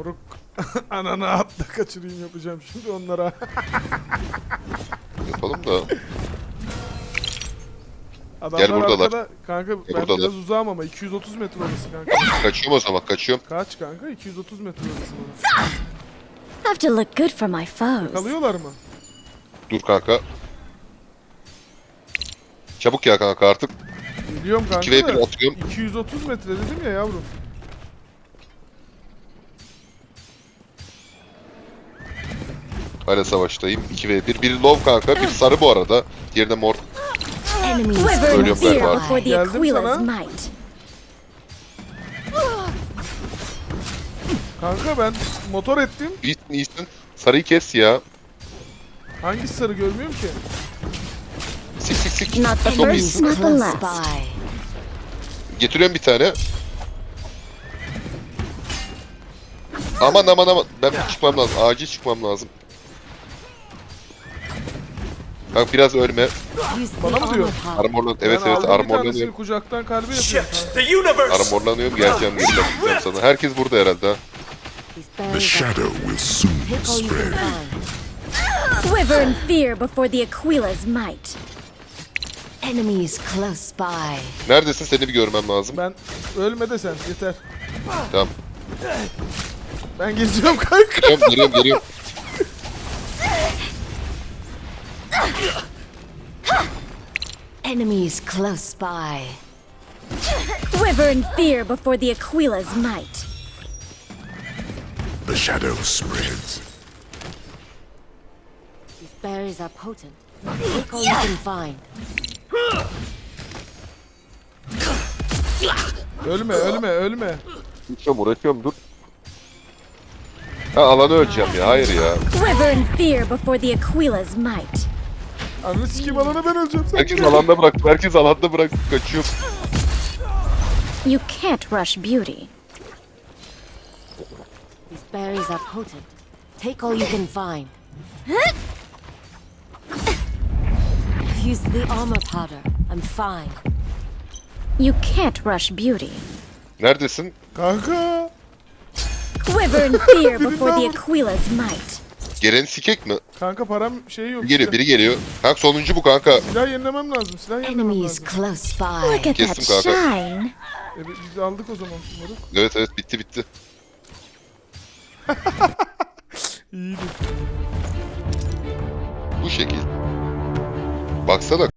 Moruk ananı atla kaçırayım yapacağım şimdi onlara. Yapalım da. Adamlar buradalar. arkada. Kanka ben buradalar. biraz uzağım ama 230 metre orası kanka. Kaçıyorum o zaman kaçıyorum. Kaç kanka? 230 metre orası bana. Have to look good for my foes. Kalıyorlar mı? Dur kanka. Çabuk ya kanka artık. Biliyorum kanka 2 ve 1 da. atıyorum. 230 metre dedim ya yavrum. Hala savaştayım. 2 ve 1. Biri low kanka. Biri sarı bu arada. Diğeri de mor. Ölüyorum galiba. Geldim sana. Kanka ben motor ettim. İyisin iyisin. Sarıyı kes ya. Hangisi sarı görmüyorum ki? Sik sik sik. Çok iyisin. Getiriyorum bir tane. Aman aman aman. Ben bir çıkmam lazım. Acil çıkmam lazım. Kanka biraz ölme. Bana mı diyor? Armorlan. Evet evet armorlanıyorum. kucaktan kalbi yapıyorum. Shit, the universe! Armorlanıyorum geleceğim geri bakacağım sana. Herkes burada herhalde ha. The shadow will soon spread. Quiver in fear before the Aquila's might. Enemies close by. Neredesin seni bir görmem lazım. Ben ölme de sen yeter. Tamam. Ben geziyorum kanka. Geliyorum geliyorum geliyorum. Enemies close by. Quiver in fear before the Aquila's might. The shadow spreads. These berries are potent. Take all you can find. Ölme ölme ölme. Uğraşıyorum uğraşıyorum dur. Ha alanı öleceğim ya hayır ya. Quiver in fear before the Aquila's might. Ananı sikeyim alana ben öleceğim sen Herkes gel. alanda bırak. Herkes alanda bırak. Kaçıyor. You can't rush beauty. These berries are potent. Take all you can find. I've used the armor powder. I'm fine. You can't rush beauty. Neredesin? Kanka. Quiver in fear before the Aquila's might. Gelen sikek mi? Kanka param şeyi yok. Biri geliyor biri geliyor. Kanka sonuncu bu kanka. Silah yenilemem lazım. Silah yenilemem Enemies lazım. close Look by. at that Kestim kanka. shine. E, biz aldık o zaman. Moruk. Evet evet bitti bitti. İyiydi. Bu şekil. Baksana